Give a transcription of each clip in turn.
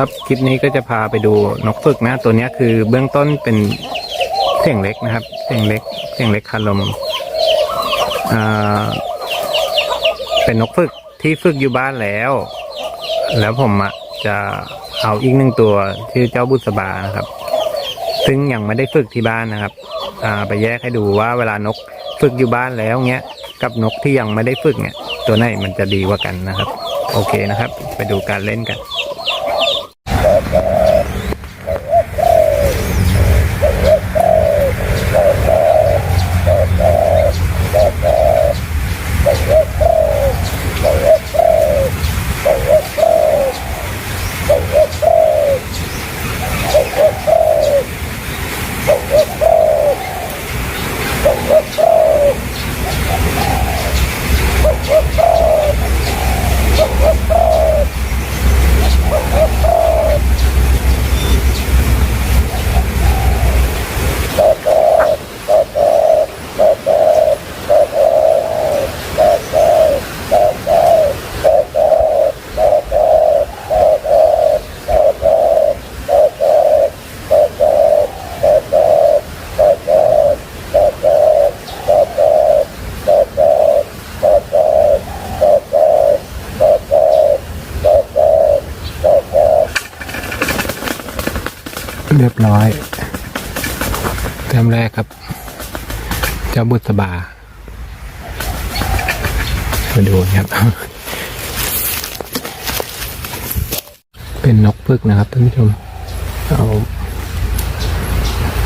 ครับคลิปนี้ก็จะพาไปดูนกฝึกนะตัวนี้คือเบื้องต้นเป็นเสียงเล็กนะครับ เสียงเล็ก เสียงเล็กคาลมอ่าเป็นนกฝึกที่ฝึกอยู่บ้านแล้ว แล้วผมจะเอาอีกหนึ่งตัวชื่อเจ้าบุษบานะครับ ซึ่งยังไม่ได้ฝึกที่บ้านนะครับอ่าไปแยกให้ดูว่าเวลานกฝึกอยู่บ้านแล้วเงี้ยกับนกที่ยังไม่ได้ฝึกเนี่ยตัวไหนมันจะดีกว่ากันนะครับ โอเคนะครับ ไปดูการเล่นกัน Woo! ร้อยแต้มแรกครับ เจ้าบุษบามาดูนะครับ เป็นนกพึกนะครับท่านผู้ชม เอา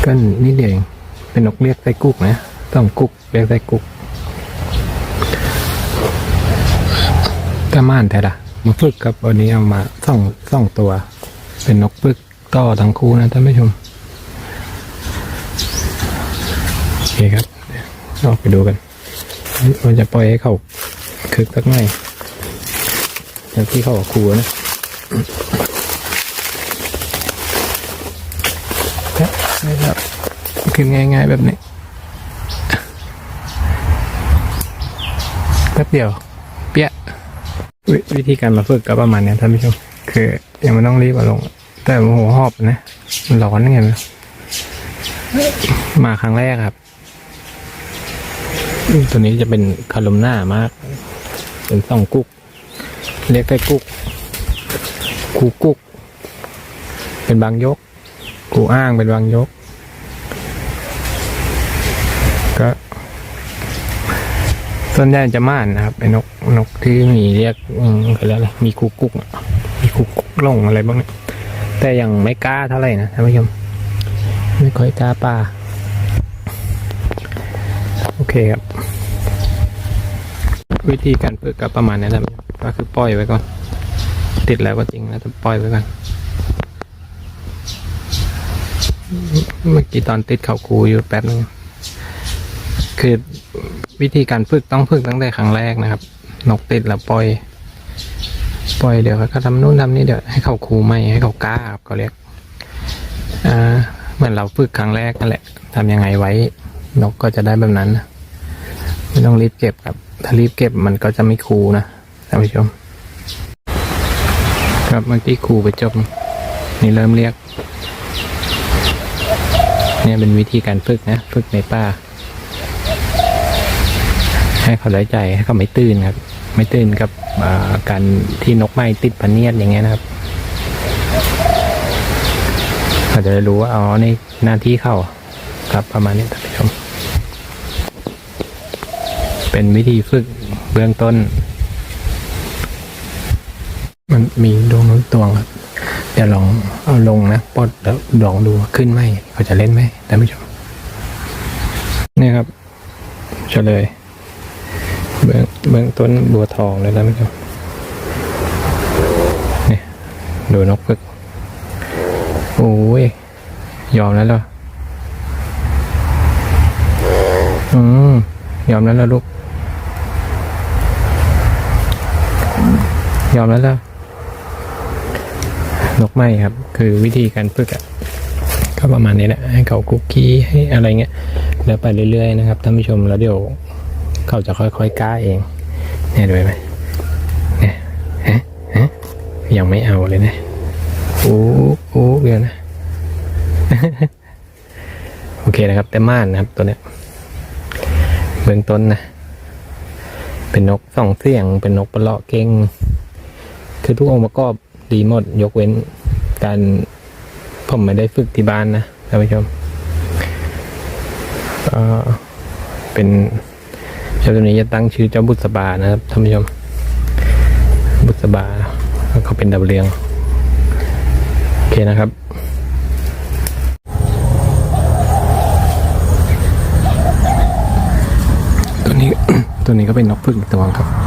ก็นิดเดียวเองเป็นนกเรียกไส้กุกนะ ต้องกุกเรียกไส้กุกก็ม่านแต่ละมาฝึกครับวันนี้เอามาส่องส่องตัว เป็นนกพึก ต่อทั้งคู่นะท่านผู้ชมโอเคครับเดี๋ยวเราไปดูกันเราจะปล่อยให้เขาคึกสักหน่อยอย่างที่เขาบอกครูนะนี่ครับขึ้นง่าย ๆ แบบนี้แป๊บเดียว เปี้ยววิธีการมาฝึกก็ประมาณนี้ท่านผู้ชม คือยังไม่ต้องรีบเอาลง แต่หัวหอบนะมันร้อนไงมาครั้งแรกครับ ตัวนี้จะเป็นคาลมหน้ามาก เป็นสองกุ๊ก เรียกได้กุ๊กกูกุ๊ก เป็นบางยก กูอ้างเป็นบางยก ก็ส่วนใหญ่จะม่านนะครับเป็นนกนกที่มีเรียกอืมเขาเรียกอะไรมีกูกุ๊กมีกูกุ๊กลงอะไรบ้างเนี่ย แต่ยังไม่กล้าเท่าไหร่นะท่านผู้ชมไม่ค่อยกล้าป่าโอเคครับ วิธีการฝึกก็ประมาณนี้แหละก็คือปล่อยไว้ก่อน ติดแล้วก็จริงนะแต่ปล่อยไว้ก่อนเมื่อกี้ตอนติดเขาครูอยู่แป๊บนึงคือวิธีการฝึกต้องฝึกตั้งแต่ครั้งแรกนะครับ นกติดแล้วปล่อย ปล่อยเดี๋ยวเขาทำนู่นทำนี่เดี๋ยวให้เขาครูไม่ให้เขากล้าครับเขาเรียกอ่าเหมือนเราฝึกครั้งแรกนั่นแหละทำยังไงไว้ นกก็จะได้แบบนั้นไม่ต้องรีบเก็บครับ ถ้ารีบเก็บมันก็จะไม่คูนะท่านผู้ชม ครับเมื่อกี้ครูไปจบนี่เริ่มเรียก เนี่ยเป็นวิธีการฝึกนะฝึกในป่าให้เขาได้ใจให้เขาไม่ตื่นครับ ไม่ตื่นกับการที่นกไม้ติดพะเนียดอย่างเงี้ยนะครับเขาจะรู้ว่าอ๋อนี่หน้าที่เข้าครับประมาณนี้ท่านผู้ชม เป็นวิธีฝึกเบื้องต้น มันมีดวงน้นตวงครับเดี๋ยวลองเอาลงนะปลดแล้วลองดูขึ้นไหมเขาจะเล่นไหมท่านผู้ชมนี่ครับเฉลย เบื้องเบื้องต้นบัวทองเลยแล้วไหมครับนี่ดูนกพึกโอ้ย ยอมแล้วเหรออืมยอมแล้วล้วลูก ยอมแล้วล้วนกไหมครับ คือวิธีการฝึกอะก็ประมาณนี้แหละให้เขาคุกกี้ให้อะไรเงี้ยแล้วไปเรื่อยๆนะครับท่านผู้ชมแล้วเดี๋ยว เขาจะค่อยๆกล้าเอง เนี่ยดูไหมเนี่ยฮะฮะยังไม่เอาเลยนะบื่อนะ โอเคนะครับ แต่ม่านนะครับตัวเนี้ยเบื้องต้นนะ เป็นนกสองเสียง เป็นนกประเลาะเก่ง คือทุกองค์ประกอบดีหมด ยกเว้นการผมไม่ได้ฝึกที่บ้านนะท่านผู้ชมเป็น จ้าตัวนี้จะตั้งชื่อเจ้าบุษบานะครับท่านผู้ชม บุษบาแล้วเขาเป็นดาวเรืองโอเคนะครับตัวนี้ตัวนี้ก็เป็นนกพึ่งอีกตัวครับ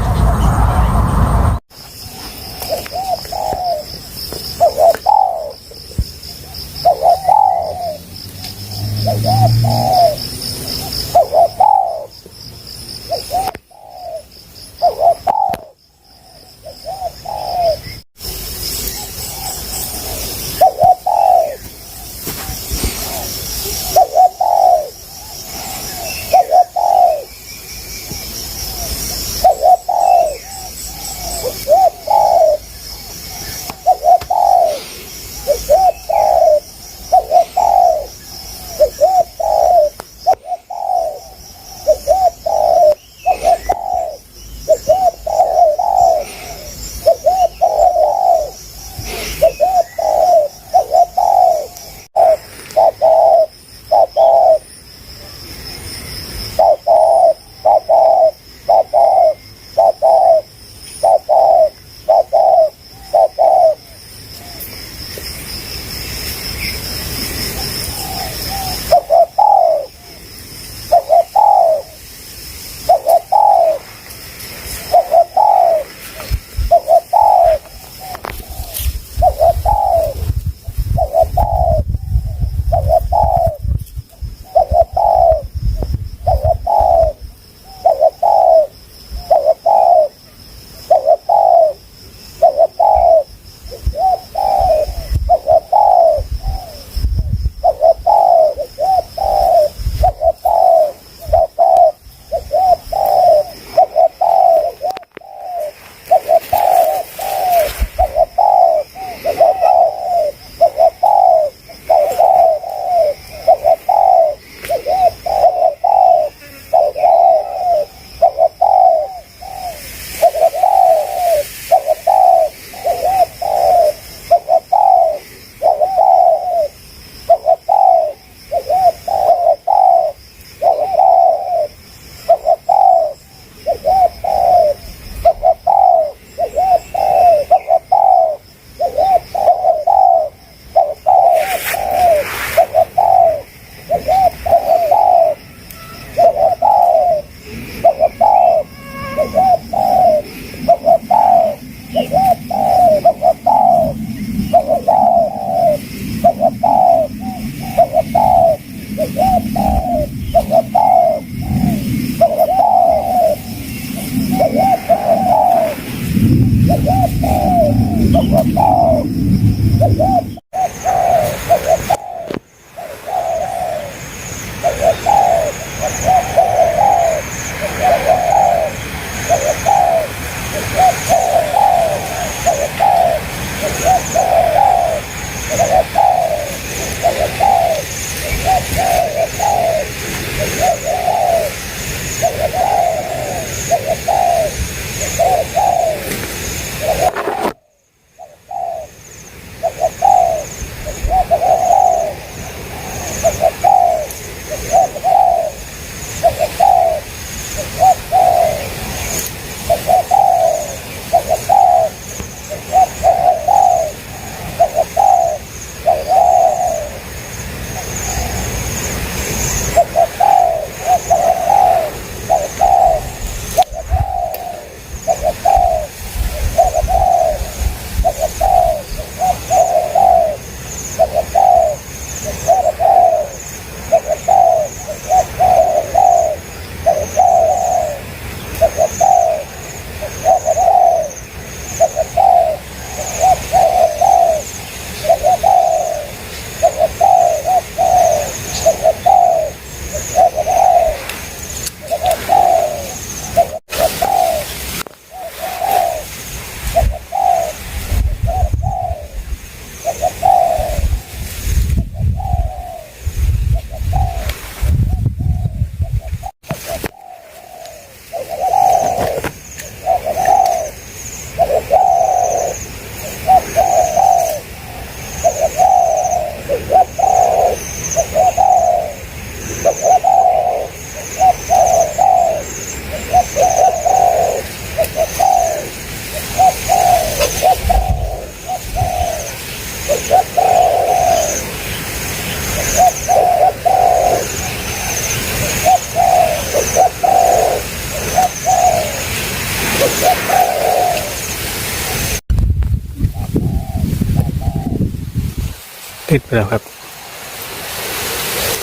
ติดไปแล้วครับ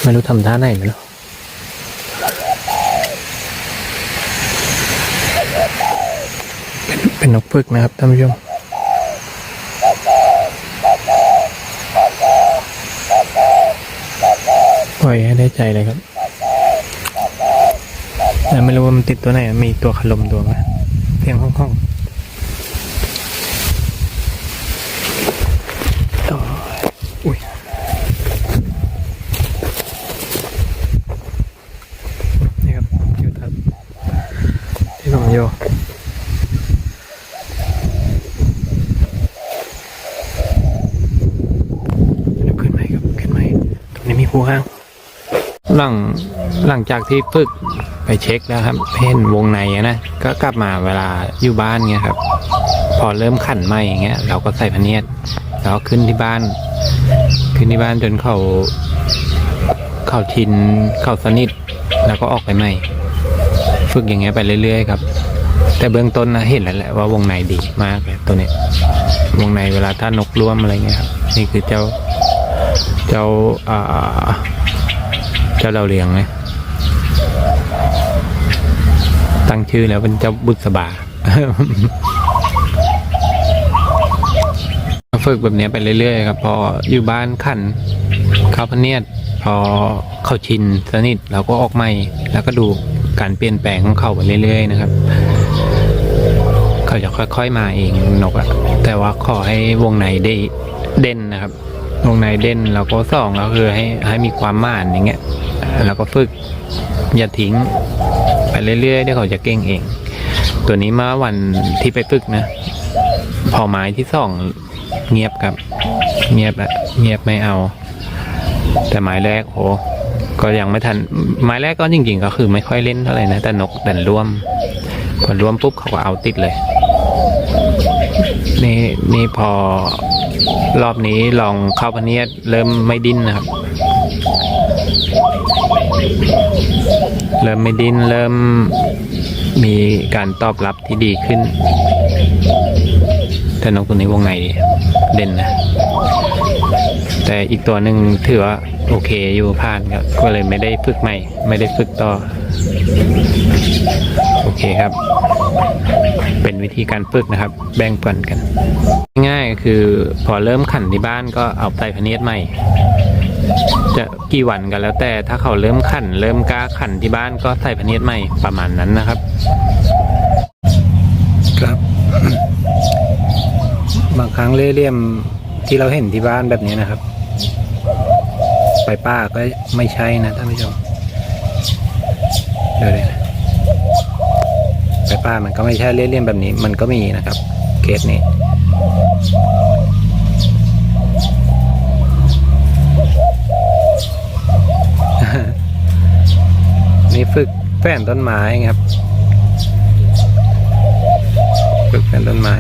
ไม่รู้ทำท่าไหนไม่รู้เป็นเป็นนกพึกนะครับท่านผู้ชมปล่อยให้ได้ใจเลยครับ แต่ไม่รู้ว่ามันติดตัวไหน มีตัวขลมตัวไหมเพียงห้องๆต่ออุ้ย นี่ครับอยู่ทับที่ผมอยู่เดี๋ยวขึ้นไหมครับขึ้นไหมตรงนี้มีผู้ห้าง หลัง หลังจากที่ฝึกไปเช็คแล้วครับเห็นวงในนะก็กลับมาเวลาอยู่บ้านเงี้ยครับ พอเริ่มขันไหมอย่างเงี้ย เราก็ใส่พเนียดแล้วขึ้นที่บ้าน ขึ้นที่บ้านจนเขาเขาชินเขาสนิทแล้วก็ออกไปใหม่ฝึกอย่างเงี้ยไปเรื่อยๆครับ แต่เบื้องต้นนะเห็นแล้วแหละว่าวงในดีมากเลยตัวเนี้ยวงในเวลาถ้านกร่วมอะไรเงี้ยครับนี่คือเจ้าเจ้าอ่าเจ้าเราเลี้ยงไหม ตั้งชื่อแล้วเป็นเจ้าบุษบา ฝึกแบบนี้ไปเรื่อยๆครับพออยู่บ้านขันเข้าพเนียดพอเข้าชินสนิทเราก็ออกใหม่ แล้วก็ดูการเปลี่ยนแปลงของเขาไปเรื่อย ๆ นะครับ เขาจะค่อยๆมาเองนกอะแต่ว่าขอให้วงในได้เด่นนะครับ วงในเด่นเราก็สองก็คือให้ให้มีความม่านอย่างเงี้ยแล้วก็ฝึกอย่าทิ้ง เรื่อยๆเดี๋ยวเขาจะเก่งเอง ตัวนี้มาวันที่ไปฝึกนะ พอไม้ที่สองเงียบครับ เงียบอะเงียบไม่เอา แต่ไม้แรกโหก็ยังไม่ทันไม้แรกก็จริงๆ ก็คือไม่ค่อยเล่นเท่าไหร่นะแต่นกดันร่วมพอร่วมปุ๊บเขาก็เอาติดเลย นี่นี่พอรอบนี้ลองเข้าพเนียดเริ่มไม่ดิ้นนะครับ เริ่มไม่ดิ้นเริ่มมีการตอบรับที่ดีขึ้น แต่นกตัวนี้วงในเด่นนะ แต่อีกตัวหนึ่งถือว่าโอเคอยู่ผ่านครับ ก็เลยไม่ได้ฝึกใหม่ ไม่ได้ฝึกต่อ โอเคครับ เป็นวิธีการฝึกนะครับ แบ่งปันกัน ง่ายๆคือพอเริ่มขันที่บ้านก็เอาใส่พเนียดใหม่ จะกี่วันกันแล้วแต่ถ้าเขาเริ่มขัน เริ่มกล้าขันที่บ้านก็ใส่พเนียดใหม่ประมาณนั้นนะครับ ครับ บางครั้งเล่เหลี่ยมที่เราเห็นที่บ้านแบบนี้นะครับ ไปป้าก็ไม่ใช่นะท่านผู้ชมเดี๋ยวเลยนะ ไปป้ามันก็ไม่ใช่เลี่ยมแบบนี้ มันก็มีนะครับ เคสนี้นี่ฝึกแฝนต้นไม้ครับ ฝึกแฝนต้นไม้